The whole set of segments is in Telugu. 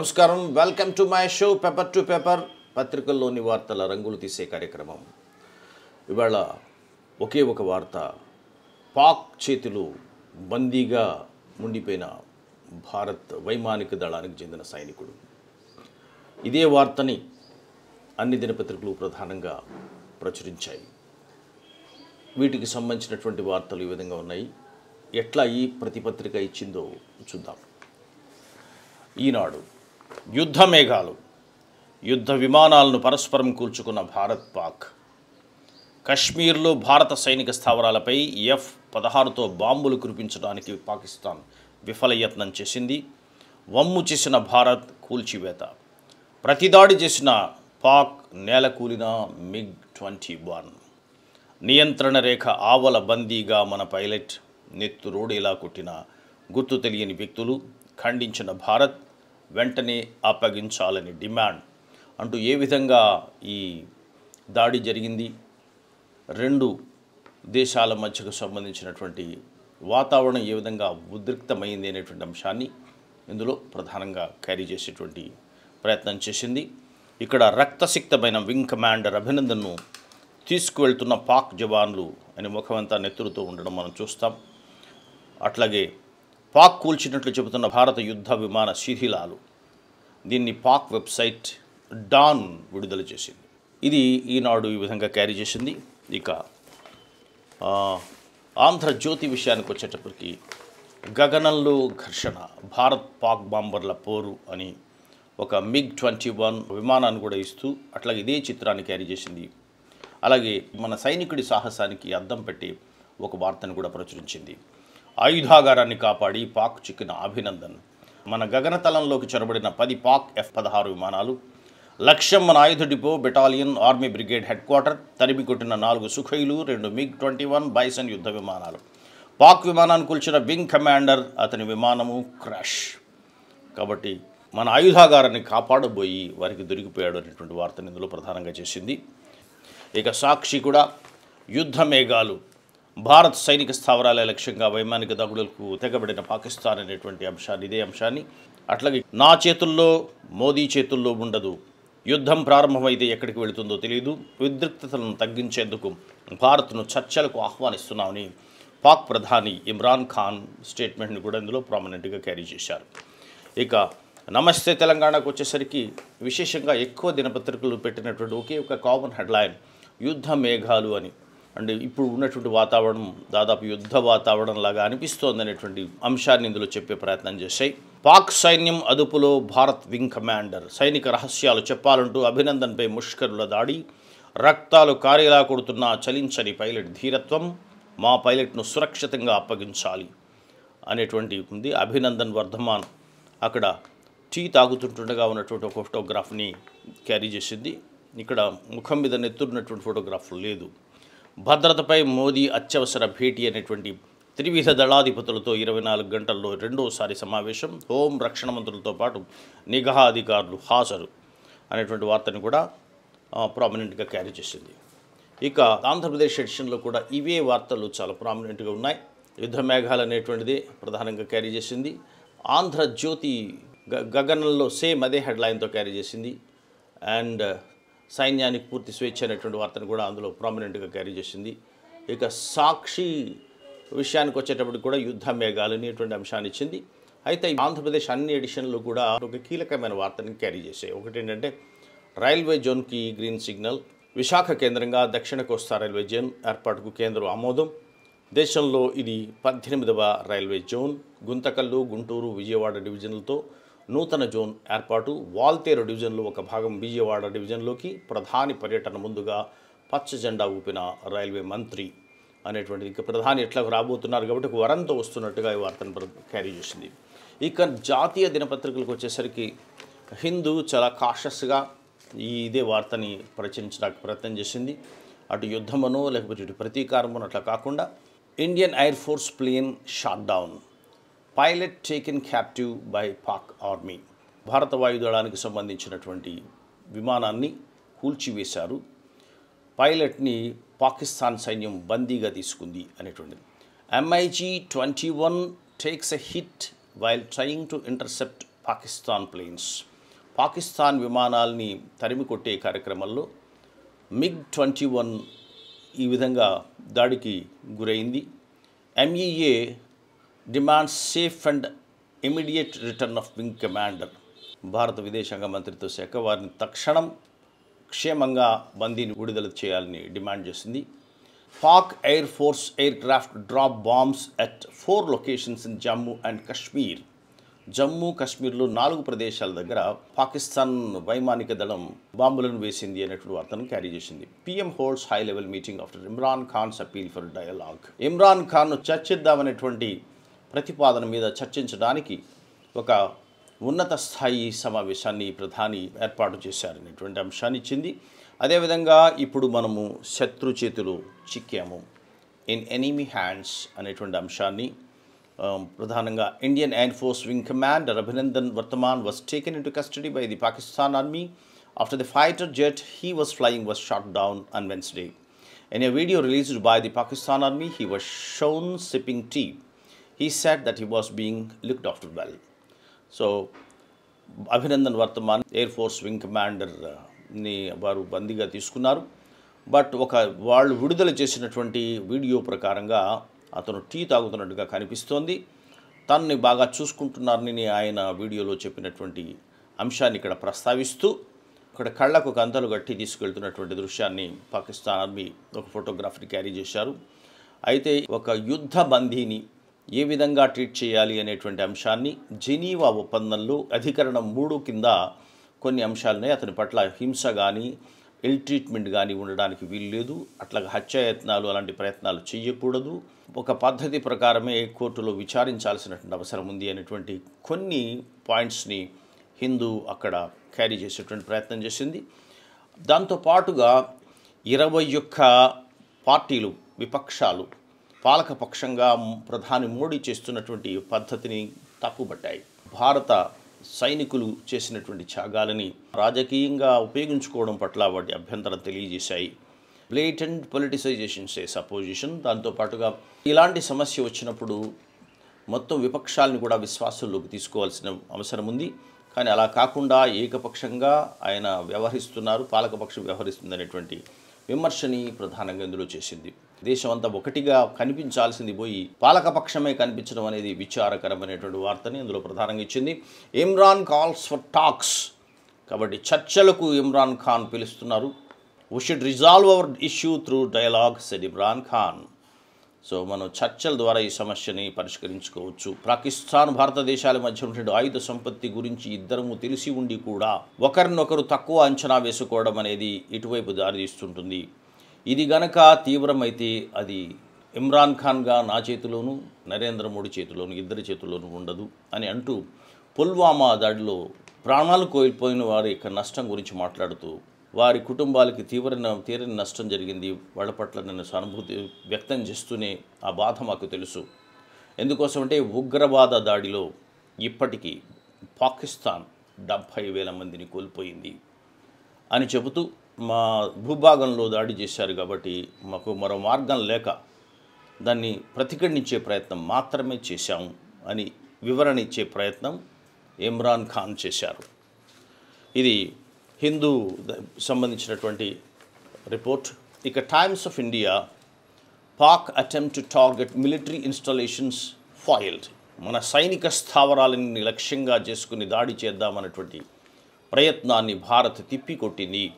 నమస్కారం. Welcome to my show paper to paper పత్రికల్లోని వార్తల రంగులు తీసే కార్యక్రమం. ఇవాళ ఒకే ఒక వార్త. పాక్ చేతిలో బందీగా ఉండిపోయిన భారత్ వైమానిక దళానికి చెందిన సైనికుడు. ఇదే వార్తని అన్ని దినపత్రికలు ప్రధానంగా ప్రచురించాయి. వీటికి సంబంధించినటువంటి వార్తలు ఈ విధంగా ఉన్నాయి. ఎట్లా ఈ ప్రతిపత్రిక ఇచ్చిందో చూద్దాం. ఈనాడు యుద్ధ మేఘాలు యుద్ధ విమానాలను పరస్పరం కూల్చుకున్న భారత్ పాక్. కశ్మీర్లో భారత సైనిక స్థావరాలపై ఎఫ్ పదహారుతో బాంబులు కురిపించడానికి పాకిస్తాన్ విఫలయత్నం చేసింది. వమ్ము చేసిన భారత్ కూల్చివేత. ప్రతిదాడి చేసిన పాక్ నేలకూలిన మిగ్ ట్వంటీ వన్. నియంత్రణ రేఖ ఆవల బందీగా మన పైలట్ నెత్తు రోడేలా కొట్టిన గుర్తు తెలియని వ్యక్తులు ఖండించిన భారత్ వెంటనే అప్పగించాలని డిమాండ్. అంటూ ఏ విధంగా ఈ దాడి జరిగింది? రెండు దేశాల మధ్యకు సంబంధించినటువంటి వాతావరణం ఏ విధంగా ఉద్రిక్తమైంది అనేటువంటి అంశాన్ని ఇందులో ప్రధానంగా క్యారీ చేసేటువంటి ప్రయత్నం చేసింది. ఇక్కడ రక్తసిక్తమైన వింగ్ కమాండర్ అభినందన్ను తీసుకువెళ్తున్న పాక్ జవాన్లు అని ముఖమంతా నెత్తురుతూ ఉండడం మనం చూస్తాం. అట్లాగే పాక్ కూల్చినట్లు చెబుతున్న భారత యుద్ధ విమాన శిథిలాలు. దీన్ని పాక్ వెబ్సైట్ డాన్ విడుదల చేసింది. ఇది ఈనాడు ఈ విధంగా క్యారీ చేసింది. ఇక ఆంధ్రజ్యోతి విషయానికి వచ్చేటప్పటికి గగనంలో ఘర్షణ భారత్ పాక్ బాంబర్ల పోరు అని ఒక మిగ్ ట్వంటీ వన్ విమానాన్ని కూడా ఇస్తూ అట్లాగే ఇదే చిత్రాన్ని క్యారీ చేసింది. అలాగే మన సైనికుడి సాహసానికి అద్దం పెట్టి ఒక వార్తను కూడా ప్రచురించింది. ఆయుధాగారాన్ని కాపాడి పాక్ చిక్కిన అభినందన్. మన గగనతలంలోకి చొరబడిన పది పాక్ ఎఫ్ పదహారు విమానాలు లక్ష్యం మన ఆయుధ depot battalion army brigade headquarter తరిమి కొట్టిన నాలుగు సుఖైలు రెండు మిగ్ ట్వంటీ వన్ బైసన్ యుద్ధ విమానాలు. పాక్ విమానాన్ని కూల్చిన వింగ్ కమాండర్ అతని విమానము క్రాష్. కాబట్టి మన ఆయుధాగారాన్ని కాపాడబోయి వారికి దొరికిపోయాడు అనేటువంటి వార్తను ఇందులో ప్రధానంగా చేసింది. ఇక సాక్షి కూడా యుద్ధ మేఘాలు భారత్ సైనిక స్థావరాల లక్ష్యంగా వైమానిక దగుడులకు తెగబడిన పాకిస్తాన్ అనేటువంటి అంశాన్ని ఇదే అంశాన్ని. అట్లాగే నా చేతుల్లో మోదీ చేతుల్లో ఉండదు. యుద్ధం ప్రారంభమైతే ఎక్కడికి వెళుతుందో తెలియదు ఉద్రిక్తతలను తగ్గించేందుకు భారత్ను చర్చలకు ఆహ్వానిస్తున్నామని పాక్ ప్రధాని ఇమ్రాన్ ఖాన్ స్టేట్మెంట్ని కూడా ఇందులో ప్రామినెంట్గా క్యారీ చేశారు. ఇక నమస్తే తెలంగాణకు వచ్చేసరికి విశేషంగా ఎక్కువ దినపత్రికలు పెట్టినటువంటి ఒకే ఒక కామన్ హెడ్లైన్ యుద్ధ మేఘాలు అని. అంటే ఇప్పుడు ఉన్నటువంటి వాతావరణం దాదాపు యుద్ధ వాతావరణం లాగా అనిపిస్తోంది అనేటువంటి అంశాన్ని ఇందులో చెప్పే ప్రయత్నం చేశాయి. పాక్ సైన్యం అదుపులో భారత్ వింగ్ కమాండర్ సైనిక రహస్యాలు చెప్పాలంటూ అభినందన్పై ముష్కరుల దాడి రక్తాలు కారేలా కొడుతున్న చలించని పైలట్ ధీరత్వం మా పైలట్ను సురక్షితంగా అప్పగించాలి అనేటువంటి ఉంది. అభినందన్ వర్ధమాన్ అక్కడ టీ తాగుతుంటుండగా ఉన్నటువంటి ఒక ఫోటోగ్రాఫ్ని క్యారీ చేసింది. ఇక్కడ ముఖం మీద నెత్తున్నటువంటి ఫోటోగ్రాఫ్ లేదు. భద్రతపై మోదీ అత్యవసర భేటీ అనేటువంటి త్రివిధ దళాధిపతులతో ఇరవై నాలుగు గంటల్లో రెండోసారి సమావేశం. హోం రక్షణ మంత్రులతో పాటు నిఘా అధికారులు హాజరు అనేటువంటి వార్తను కూడా ప్రామినెంట్గా క్యారీ చేసింది. ఇక ఆంధ్రప్రదేశ్ ఎడిషన్లో కూడా ఇవే వార్తలు చాలా ప్రామినెంట్గా ఉన్నాయి. యుద్ధ మేఘాలు అనేటువంటిది ప్రధానంగా క్యారీ చేసింది. ఆంధ్రజ్యోతి గ గగనంలో సేమ్ అదే హెడ్లైన్తో క్యారీ చేసింది. అండ్ సైన్యానికి పూర్తి స్వేచ్ఛ అనేటువంటి వార్తను కూడా అందులో ప్రామినెంట్గా క్యారీ చేసింది. ఇక సాక్షి విషయానికి వచ్చేటప్పటికి కూడా యుద్ధ మేఘాలు అనేటువంటి అంశాన్ని ఇచ్చింది. అయితే ఆంధ్రప్రదేశ్ అన్ని ఎడిషన్లు కూడా ఒక కీలకమైన వార్తని క్యారీ చేశాయి. ఒకటి ఏంటంటే రైల్వే జోన్కి గ్రీన్ సిగ్నల్ విశాఖ కేంద్రంగా దక్షిణ కోస్తా రైల్వే జోన్ ఏర్పాటుకు కేంద్రం ఆమోదం. దేశంలో ఇది పద్దెనిమిదవ రైల్వే జోన్. గుంతకల్లు గుంటూరు విజయవాడ డివిజన్లతో నూతన జోన్ ఏర్పాటు. వాల్తేరు డివిజన్లో ఒక భాగం విజయవాడ డివిజన్లోకి. ప్రధాని పర్యటన ముందుగా పచ్చ జెండా ఊపిన రైల్వే మంత్రి అనేటువంటిది ఇక ప్రధాని ఎట్లా రాబోతున్నారు కాబట్టి వరంతో వస్తున్నట్టుగా ఈ వార్తను క్యారీ చేసింది. ఇక జాతీయ దినపత్రికలకు వచ్చేసరికి హిందూ చాలా కాషస్గా ఈ ఇదే వార్తని ప్రచురించడానికి ప్రయత్నం చేసింది. అటు యుద్ధమనో లేకపోతే ఇటు ప్రతీకారమనో అట్లా కాకుండా Indian air force plane shot down pilot taken captive by Pak army. భారత వాయుదళానికి సంబంధించినటువంటి విమానాన్ని కూల్చివేశారు. పైలట్ని పాకిస్తాన్ సైన్యం బందీగా తీసుకుంది అనేటువంటిది. M I G twenty one takes a hit while trying to intercept Pakistan planes Pakistan విమానాల్ని తరిమి కొట్టే కార్యక్రమంలో మిగ్ ట్వంటీ వన్ ఈ విధంగా దాడికి గురైంది. MEA demand safe and immediate return of wing commander. భారత విదేశాంగ మంత్రిత్వ శాఖ వారిని తక్షణం క్షేమంగా బందీని విడుదల చేయాలని డిమాండ్ చేసింది. Pak air force aircraft drop bombs at four locations in Jammu and Kashmir. Jammu కాశ్మీర్లో నాలుగు ప్రదేశాల దగ్గర పాకిస్తాన్ వైమానిక దళం బాంబులను వేసింది అనేటువంటి వార్తను క్యారీ చేసింది. PM holds high level meeting after Imran Khan's appeal for dialogue. Imran ఖాన్ను చర్చిద్దామనేటువంటి ప్రతిపాదన మీద చర్చించడానికి ఒక ఉన్నత స్థాయి సమావేశాన్ని ప్రధాని ఏర్పాటు చేశారనేటువంటి అంశాన్ని ఇచ్చింది. అదేవిధంగా ఇప్పుడు మనము శత్రు చేతులు చిక్కాము. ఇన్ ఎనిమీ హ్యాండ్స్ అనేటువంటి అంశాన్ని ప్రధానంగా Indian air force wing commander Abhinandan Varthaman was taken in to custody by the Pakistan army after the fighter jet he was flying was shot down on Wednesday In a video released by the Pakistan Army, he was shown sipping tea. He said that he was being looked after well. So Abhinandan Varthaman air force wing కమాండర్ని వారు బందీగా తీసుకున్నారు. బట్ ఒక వాళ్ళు విడుదల చేసినటువంటి వీడియో ప్రకారంగా అతను టీ తాగుతున్నట్టుగా కనిపిస్తోంది. తనని బాగా చూసుకుంటున్నారని ఆయన వీడియోలో చెప్పినటువంటి అంశాన్ని ఇక్కడ ప్రస్తావిస్తూ ఇక్కడ కళ్ళకు కంతలు కట్టి తీసుకెళ్తున్నటువంటి దృశ్యాన్ని పాకిస్తాన్ ఆర్మీ ఒక ఫోటోగ్రాఫర్ క్యారీ చేశారు. అయితే ఒక యుద్ధ బందీని ఏ విధంగా ట్రీట్ చేయాలి అనేటువంటి అంశాన్ని జెనీవా ఒప్పందంలో అధికరణం మూడు కింద కొన్ని అంశాలని అతని పట్ల హింస కానీ ఇల్ ట్రీట్మెంట్ కానీ ఉండడానికి వీలు లేదు అట్లా హత్యాయత్నాలు అలాంటి ప్రయత్నాలు చేయకూడదు ఒక పద్ధతి ప్రకారమే కోర్టులో విచారించాల్సినటువంటి అవసరం ఉంది అనేటువంటి కొన్ని పాయింట్స్ని హిందూ అక్కడ క్యారీ చేసేటువంటి ప్రయత్నం చేసింది. దాంతో పాటుగా ఇరవై ఒక్క పార్టీలు విపక్షాలు పాలకపక్షంగా ప్రధాని మోడీ చేస్తున్నటువంటి పద్ధతిని తప్పుబట్టాయి. భారత సైనికులు చేసినటువంటి త్యాగాలని రాజకీయంగా ఉపయోగించుకోవడం పట్ల వాటి అభ్యంతరం తెలియజేశాయి. బ్లేటెంట్ పొలిటిసైజేషన్ సేస్ అపోజిషన్ దాంతోపాటుగా ఇలాంటి సమస్య వచ్చినప్పుడు మొత్తం విపక్షాలను కూడా విశ్వాసంలోకి తీసుకోవాల్సిన అవసరం ఉంది. కానీ అలా కాకుండా ఏకపక్షంగా ఆయన వ్యవహరిస్తున్నారు పాలకపక్షం వ్యవహరిస్తుంది అనేటువంటి విమర్శని ప్రధానంగా ఇందులో చేసింది. దేశం అంతా ఒకటిగా కనిపించాల్సింది పోయి పాలకపక్షమే కనిపించడం అనేది విచారకరమైనటువంటి వార్తని ఇందులో ప్రధానంగా ఇచ్చింది. Imran calls for talks. కాబట్టి చర్చలకు ఇమ్రాన్ ఖాన్ పిలుస్తున్నారు. We should resolve our issue through dialogue said Imran Khan so మనం చర్చల ద్వారా ఈ సమస్యని పరిష్కరించుకోవచ్చు. పాకిస్తాన్ భారతదేశాల మధ్య ఉన్నటువంటి ఆయుధ సంపత్తి గురించి ఇద్దరము తెలిసి ఉండి కూడా ఒకరినొకరు తక్కువ అంచనా వేసుకోవడం అనేది ఇటువైపు దారితీస్తుంటుంది. ఇది గనక తీవ్రమైతే అది ఇమ్రాన్ ఖాన్గా నా చేతిలోను నరేంద్ర మోడీ చేతిలోను ఇద్దరి చేతిలోనూ ఉండదు అని అంటూ పుల్వామా దాడిలో ప్రాణాలు కోల్పోయిన వారి యొక్క నష్టం గురించి మాట్లాడుతూ వారి కుటుంబాలకి తీవ్ర తీరని నష్టం జరిగింది. వాళ్ళ పట్ల నేను సానుభూతి వ్యక్తం చేస్తూనే ఆ బాధ మాకు తెలుసు. ఎందుకోసం అంటే ఉగ్రవాద దాడిలో ఇప్పటికీ పాకిస్తాన్ డెబ్భై వేల మందిని కోల్పోయింది అని చెబుతూ మా భూభాగంలో దాడి చేశారు కాబట్టి మాకు మరో మార్గం లేక దాన్ని ప్రతిఘటించే ప్రయత్నం మాత్రమే చేశాం అని వివరణ ఇచ్చే ప్రయత్నం ఇమ్రాన్ ఖాన్ చేశారు. ఇది హిందూ సంబంధించినటువంటి రిపోర్ట్. ఇక Times of India Pak attempt to target military installations foiled మన సైనిక స్థావరాలని లక్ష్యంగా చేసుకుని దాడి చేద్దామన్నటువంటి ప్రయత్నాన్ని భారత్ తిప్పికొట్టింది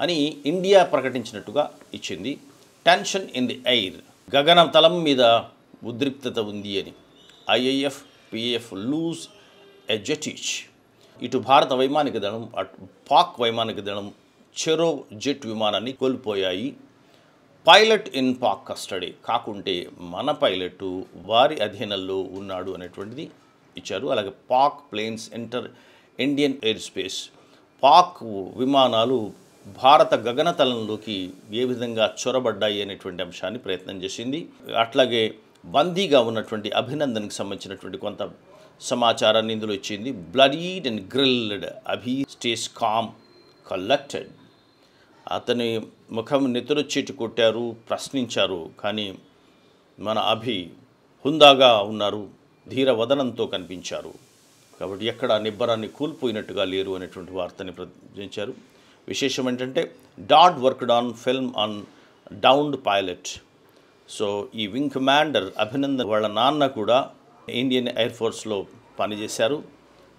అని ఇండియా ప్రకటించినట్టుగా ఇచ్చింది. టెన్షన్ ఇన్ ది ఎయిర్ గగన తలం మీద ఉద్రిక్తత ఉంది అని IAF PF lose a jet each ఇటు భారత వైమానిక దళం పాక్ వైమానిక దళం చెరో జెట్ విమానాన్ని కోల్పోయాయి. పైలట్ ఇన్ పాక్ కస్టడీ కాకుంటే మన పైలట్ వారి అధీనంలో ఉన్నాడు అనేటువంటిది ఇచ్చారు. అలాగే Pak planes enter Indian air space Pak విమానాలు భారత గగనతలంలోకి ఏ విధంగా చొరబడ్డాయి అనేటువంటి అంశాన్ని ప్రయత్నం చేసింది. అట్లాగే బందీగా ఉన్నటువంటి అభినందన్కి సంబంధించినటువంటి కొంత సమాచారాన్ని ఇందులో ఇచ్చింది. Bloodied and grilled Abhi stays calm collected. అతని ముఖం నెత్తురొచ్చేటి కొట్టారు ప్రశ్నించారు. కానీ మన అభి హుందాగా ఉన్నారు ధీర వదనంతో కనిపించారు. కాబట్టి ఎక్కడ నిబ్బరాన్ని కోల్పోయినట్టుగా లేరు అనేటువంటి వార్తని ప్రచురించారు. విశేషం ఏంటంటే dad worked on film on downed pilot. So ఈ వింగ్ కమాండర్ అభినందన్ వాళ్ళ నాన్న కూడా ఇండియన్ ఎయిర్ ఫోర్స్లో పనిచేశారు.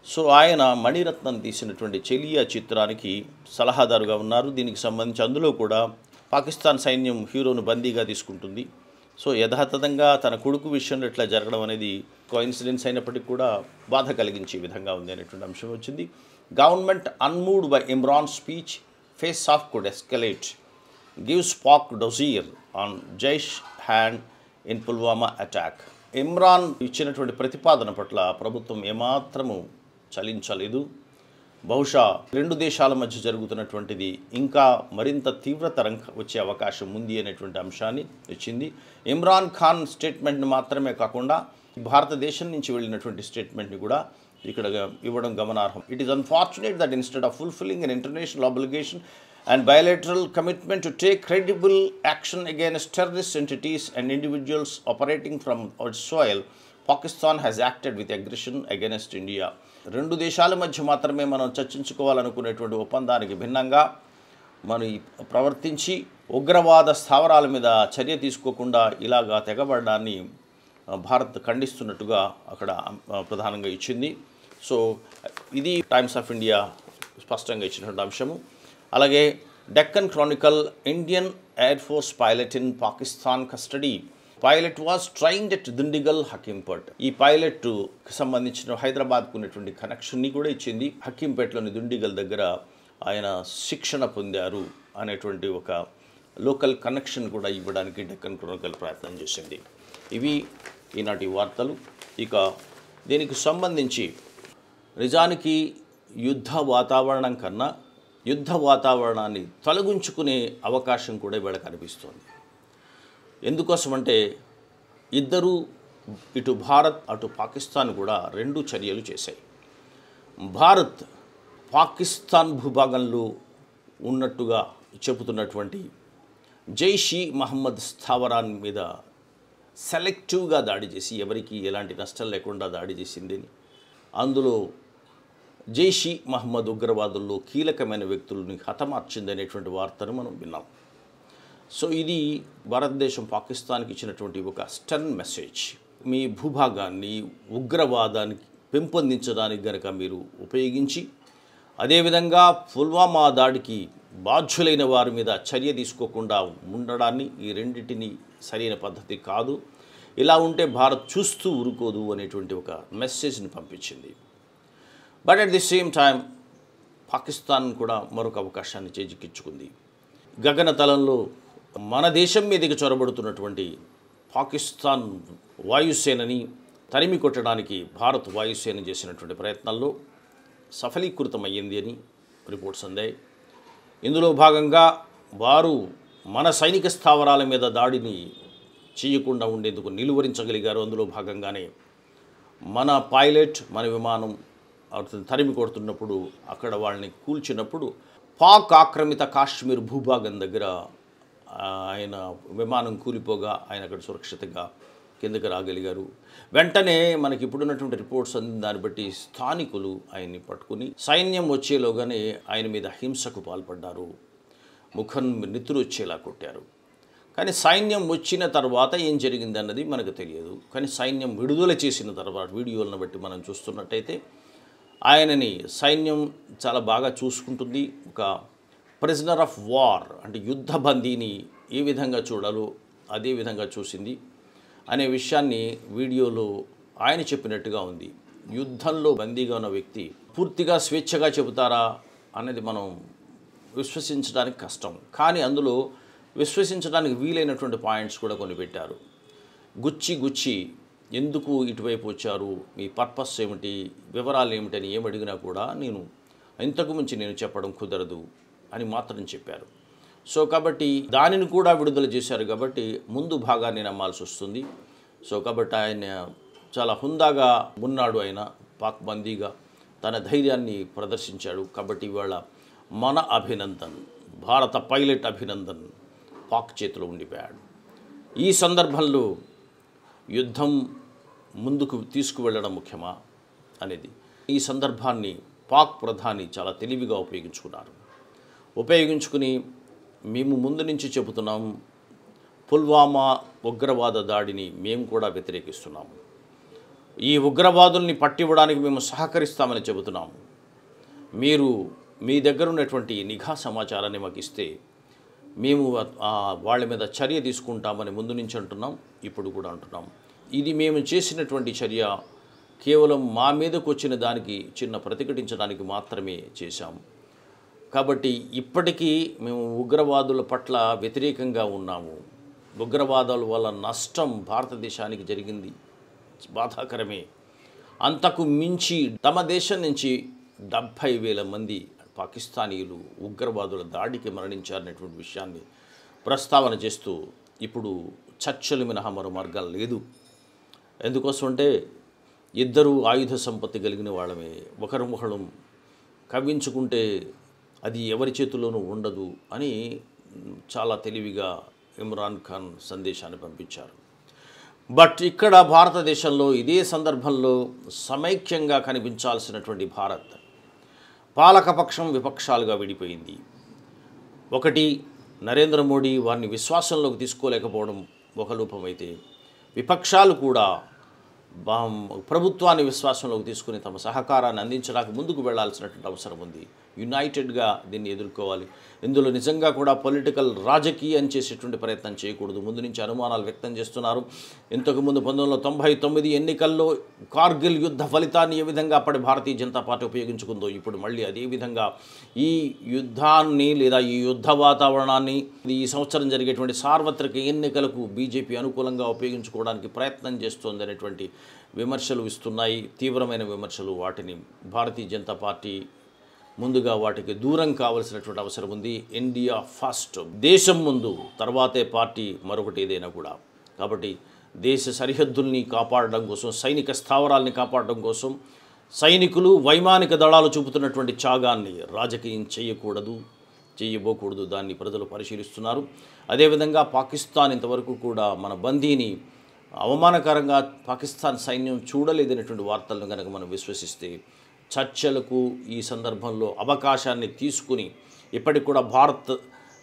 సో ఆయన మణిరత్నం తీసినటువంటి చెలియా చిత్రానికి సలహాదారుగా ఉన్నారు. దీనికి సంబంధించి అందులో కూడా పాకిస్తాన్ సైన్యం హీరోను బందీగా తీసుకుంటుంది. సో యథాతథంగా తన కొడుకు విషయంలో ఇట్లా జరగడం అనేది కోయిన్సిడెన్స్ అయినప్పటికీ కూడా బాధ కలిగించే విధంగా ఉంది అనేటువంటి అంశం వచ్చింది. Government unmoved by Imran speech face off could escalate gives Pak dossier on Jaish hand in Pulwama attack Imran ఇచ్చినటువంటి ప్రతిపాదన పట్ల ప్రభుత్వం ఏమాత్రము చలించలేదు. బహుశా రెండు దేశాల మధ్య జరుగుతున్నటువంటిది ఇంకా మరింత తీవ్రతరం వచ్చే అవకాశం ఉంది అనేటువంటి అంశాన్ని ఇచ్చింది. ఇమ్రాన్ ఖాన్ స్టేట్మెంట్ని మాత్రమే కాకుండా భారతదేశం నుంచి వెళ్ళినటువంటి స్టేట్మెంట్ని కూడా ఇక్కడ ఇవ్వడం గమనార్హం. It is unfortunate that instead of fulfilling an international obligation and bilateral commitment to take credible action against terrorist entities and individuals operating from its soil, Pakistan has acted with aggression against India రెండు దేశాల మధ్య మాత్రమే మనం చర్చించుకోవాలనుకునేటువంటి ఒప్పందానికి భిన్నంగా మనం ప్రవర్తించి ఉగ్రవాద స్థావరాల మీద చర్య తీసుకోకుండా ఇలాగా తెగబడడాన్ని భారత్ ఖండిస్తున్నట్టుగా అక్కడ ప్రధానంగా ఇచ్చింది సో ఇది టైమ్స్ ఆఫ్ ఇండియా స్పష్టంగా ఇచ్చినటువంటి అంశము అలాగే Deccan Chronicle Indian air force pilot in Pakistan custody. Pilot was trained at Dundigal Hakimpet. ఈ పైలట్ సంబంధించిన హైదరాబాద్కు ఉన్నటువంటి కనెక్షన్ని కూడా ఇచ్చింది. హకీంపేటలోని దుండిగల్ దగ్గర ఆయన శిక్షణ పొందారు అనేటువంటి ఒక లోకల్ కనెక్షన్ కూడా ఇవ్వడానికి డెక్కన్ క్రానికల్ ప్రయత్నం చేసింది. ఇవి ఈనాటి వార్తలు. ఇక దీనికి సంబంధించి నిజానికి యుద్ధ వాతావరణం కన్నా యుద్ధ వాతావరణాన్ని తొలగించుకునే అవకాశం కూడా ఇవాళ కనిపిస్తోంది. ఎందుకోసమంటే ఇద్దరు ఇటు భారత్ అటు పాకిస్తాన్ కూడా రెండు చర్యలు చేశాయి. భారత్ పాకిస్తాన్ భూభాగంలో ఉన్నట్టుగా చెబుతున్నటువంటి జైషీ మహమ్మద్ స్థావరాన్ మీద సెలెక్టివ్గా దాడి చేసి ఎవరికి ఎలాంటి నష్టం లేకుండా దాడి చేసిందని అందులో జైషీ మహమ్మద్ ఉగ్రవాదుల్లో కీలకమైన వ్యక్తులని హతమార్చిందనేటువంటి వార్తను మనం విన్నాం. సో ఇది భారతదేశం పాకిస్తాన్కి ఇచ్చినటువంటి ఒక స్టర్న్ మెసేజ్. మీ భూభాగాన్ని ఉగ్రవాదానికి పెంపొందించడానికి గనక మీరు ఉపయోగించి అదేవిధంగా పుల్వామా దాడికి బాధ్యులైన వారి మీద చర్య తీసుకోకుండా ఉండడాన్ని ఈ రెండింటిని సరైన పద్ధతి కాదు. ఇలా ఉంటే భారత్ చూస్తూ ఊరుకోదు అనేటువంటి ఒక మెసేజ్ని పంపించింది. But at the same time Pakistan కూడా మరొక అవకాశాన్ని చేజిక్కించుకుంది. గగనతలంలో మన దేశం మీదకి చొరబడుతున్నటువంటి పాకిస్తాన్ వాయుసేనని తరిమి కొట్టడానికి భారత్ వాయుసేన చేసినటువంటి ప్రయత్నాల్లో సఫలీకృతమయ్యింది అని రిపోర్ట్స్ అందాయి ఇందులో భాగంగా వారు మన సైనిక స్థావరాల మీద దాడిని చేయకుండా ఉండేందుకు నిలువరించగలిగారు. అందులో భాగంగానే మన పైలట్ మన విమానం అతను తరిమి కొడుతున్నప్పుడు అక్కడ వాళ్ళని కూల్చినప్పుడు పాక్ ఆక్రమిత కాశ్మీర్ భూభాగం దగ్గర ఆయన విమానం కూలిపోగా ఆయన అక్కడ సురక్షితంగా కిందకి రాగలిగారు. వెంటనే మనకి ఇప్పుడున్నటువంటి రిపోర్ట్స్ అందిన దాన్ని బట్టి స్థానికులు ఆయన్ని పట్టుకుని సైన్యం వచ్చేలోగానే ఆయన మీద హింసకు పాల్పడ్డారు. ముఖం నిద్ర వచ్చేలా కొట్టారు. కానీ సైన్యం వచ్చిన తర్వాత ఏం జరిగిందన్నది మనకు తెలియదు. కానీ సైన్యం విడుదల చేసిన తర్వాత వీడియోలను బట్టి మనం చూస్తున్నట్టయితే ఆయనని సైన్యం చాలా బాగా చూసుకుంటుంది. ఒక ప్రిజనర్ ఆఫ్ వార్ అంటే యుద్ధ బందీని ఏ విధంగా చూడాలో అదే విధంగా చూసింది. అనే విషయాన్ని వీడియోలో ఆయన చెప్పినట్టుగా ఉంది. యుద్ధంలో బందీగా ఉన్న వ్యక్తి పూర్తిగా స్వేచ్ఛగా చెబుతారా అనేది మనం విశ్వసించడానికి కష్టం. కానీ అందులో విశ్వసించడానికి వీలైనటువంటి పాయింట్స్ కూడా కొన్ని పెట్టారు. గుచ్చి గుచ్చి ఎందుకు ఇటువైపు వచ్చారు? మీ పర్పస్ ఏమిటి? వివరాలు ఏమిటని ఏమి అడిగినా కూడా నేను ఇంతకు మించి నేను చెప్పడం కుదరదు అని మాత్రం చెప్పారు. సో కాబట్టి దానిని కూడా విడుదల చేశారు కాబట్టి ముందు భాగాన్ని నమ్మాల్సి వస్తుంది. సో కాబట్టి ఆయన చాలా హుందాగా ఉన్నాడు ఆయన పాక్ బందీగా. తన ధైర్యాన్ని ప్రదర్శించాడు కాబట్టి ఇవాళ మన అభినందన్ భారత పైలట్ అభినందన్ పాక్ చేతిలో ఉండిపోయాడు. ఈ సందర్భంలో యుద్ధం ముందుకు తీసుకువెళ్ళడం ముఖ్యమా అనేది ఈ సందర్భాన్ని పాక్ ప్రధాని చాలా తెలివిగా ఉపయోగించుకున్నారు. ఉపయోగించుకుని మేము ముందు నుంచి చెబుతున్నాం పుల్వామా ఉగ్రవాద దాడిని మేము కూడా వ్యతిరేకిస్తున్నాము ఈ ఉగ్రవాదుల్ని పట్టివ్వడానికి మేము సహకరిస్తామని చెబుతున్నాము మీరు మీ దగ్గర ఉన్నటువంటి నిఘా సమాచారాన్ని మాకు ఇస్తే మేము వాళ్ళ మీద చర్య తీసుకుంటామని ముందు నుంచి అంటున్నాం ఇప్పుడు కూడా అంటున్నాం. ఇది మేము చేసినటువంటి చర్య కేవలం మా మీదకు వచ్చిన దానికి చిన్న ప్రతిఘటించడానికి మాత్రమే చేశాం. కాబట్టి ఇప్పటికీ మేము ఉగ్రవాదుల పట్ల వ్యతిరేకంగా ఉన్నాము. ఉగ్రవాదాల వల్ల నష్టం భారతదేశానికి జరిగింది. బాధాకరమే. అంతకు మించి తమ దేశం నుంచి డెబ్భై వేల మంది పాకిస్తానీయులు ఉగ్రవాదుల దాడికి మరణించారనేటువంటి విషయాన్ని ప్రస్తావన చేస్తూ ఇప్పుడు చర్చలు మినహా మరో మార్గం లేదు. ఎందుకోసం అంటే ఇద్దరు ఆయుధ సంపత్తి కలిగిన వాళ్ళమే. ఒకరు ఒకరు కవ్వించుకుంటే అది ఎవరి చేతిలోనూ ఉండదు అని చాలా తెలివిగా ఇమ్రాన్ ఖాన్ సందేశాన్ని పంపించారు. బట్ ఇక్కడ భారతదేశంలో ఇదే సందర్భంలో సమైక్యంగా కనిపించాల్సినటువంటి భారత్ పాలకపక్షం విపక్షాలుగా విడిపోయింది. ఒకటి నరేంద్ర మోడీ వారిని విశ్వాసంలోకి తీసుకోలేకపోవడం ఒక లోపమైతే విపక్షాలు కూడా బా- ప్రభుత్వాన్ని విశ్వాసంలోకి తీసుకుని తమ సహకారాన్ని అందించడానికి ముందుకు వెళ్ళాల్సినటువంటి అవసరం ఉంది. యునైటెడ్గా దీన్ని ఎదుర్కోవాలి. ఇందులో నిజంగా కూడా పొలిటికల్ రాజకీయం చేసేటువంటి ప్రయత్నం చేయకూడదు. ముందు నుంచి అనుమానాలు వ్యక్తం చేస్తున్నారు. ఇంతకుముందు పంతొమ్మిది వందల తొంభై తొమ్మిది ఎన్నికల్లో కార్గిల్ యుద్ధ ఫలితాన్ని ఏ విధంగా అప్పటి భారతీయ జనతా పార్టీ ఉపయోగించుకుందో ఇప్పుడు మళ్ళీ అదేవిధంగా ఈ యుద్ధాన్ని లేదా ఈ యుద్ధ వాతావరణాన్ని ఈ సంవత్సరం జరిగేటువంటి సార్వత్రిక ఎన్నికలకు బీజేపీ అనుకూలంగా ఉపయోగించుకోవడానికి ప్రయత్నం చేస్తోంది అనేటువంటి విమర్శలు ఇస్తున్నాయి. తీవ్రమైన విమర్శలు వాటిని భారతీయ జనతా పార్టీ ముందుగా వాటికి దూరం కావలసినటువంటి అవసరం ఉంది. ఇండియా ఫస్ట్ దేశం ముందు. తర్వాతే పార్టీ మరొకటి ఏదైనా కూడా. కాబట్టి దేశ సరిహద్దుల్ని కాపాడడం కోసం సైనిక స్థావరాల్ని కాపాడడం కోసం సైనికులు వైమానిక దళాలు చూపుతున్నటువంటి త్యాగాన్ని రాజకీయం చేయకూడదు చేయబోకూడదు దాన్ని ప్రజలు పరిశీలిస్తున్నారు. అదేవిధంగా పాకిస్తాన్ ఇంతవరకు కూడా మన బందీని అవమానకరంగా పాకిస్తాన్ సైన్యం చూడలేదనేటువంటి వార్తలను కనుక మనం విశ్వసిస్తే చర్చలకు ఈ సందర్భంలో అవకాశాన్ని తీసుకుని ఇప్పటికి కూడా భారత్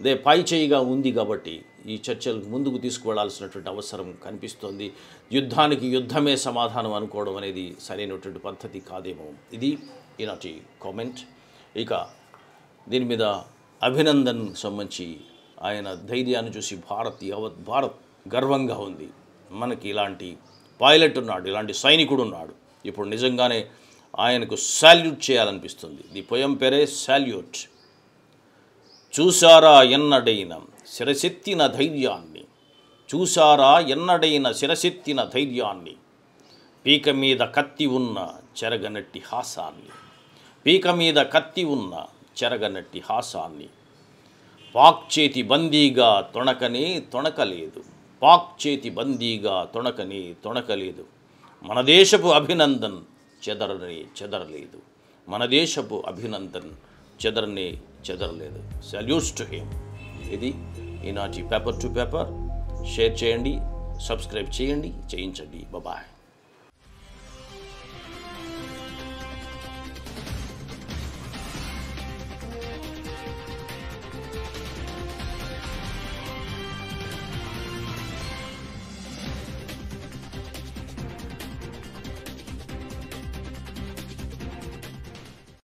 దే పై చేయిగా ఉంది కాబట్టి ఈ చర్చలకు ముందుకు తీసుకువెళ్ళాల్సినటువంటి అవసరం కనిపిస్తోంది. యుద్ధానికి యుద్ధమే సమాధానం అనుకోవడం అనేది సరైనటువంటి పద్ధతి కాదేమో. ఇది ఈనాటి కామెంట్. ఇక దీని మీద అభినందన్ సంబంధించి ఆయన ధైర్యాన్ని చూసి భారత్ యావత్ భారత్ గర్వంగా ఉంది. మనకి ఇలాంటి పైలట్ ఉన్నాడు ఇలాంటి సైనికుడు ఉన్నాడు. ఇప్పుడు నిజంగానే ఆయనకు సాల్యూట్ చేయాలనిపిస్తుంది. ది పొయం పేరే సాల్యూట్ చూసారా ఎన్నడైన శిరసెత్తిన ధైర్యాన్ని? చూసారా ఎన్నడైన శిరసెత్తిన ధైర్యాన్ని? పీక మీద కత్తి ఉన్న చెరగనట్టి హాసాన్ని. పీక మీద కత్తి ఉన్న చెరగనట్టి హాసాన్ని. పాక్ చేతి బందీగా తొణకనే తొణకలేదు. పాక్ చేతి బందీగా తొణకనే తొణకలేదు. మన దేశపు అభినందన్ చెదరని చెదరలేదు. మన దేశపు అభినందన్ చెదరని చెదరలేదు. సల్యూట్స్ టు హిమ్ ఇది ఈనాటి పేపర్ టు పేపర్ షేర్ చేయండి సబ్స్క్రైబ్ చేయండి చేయించండి. బాయ్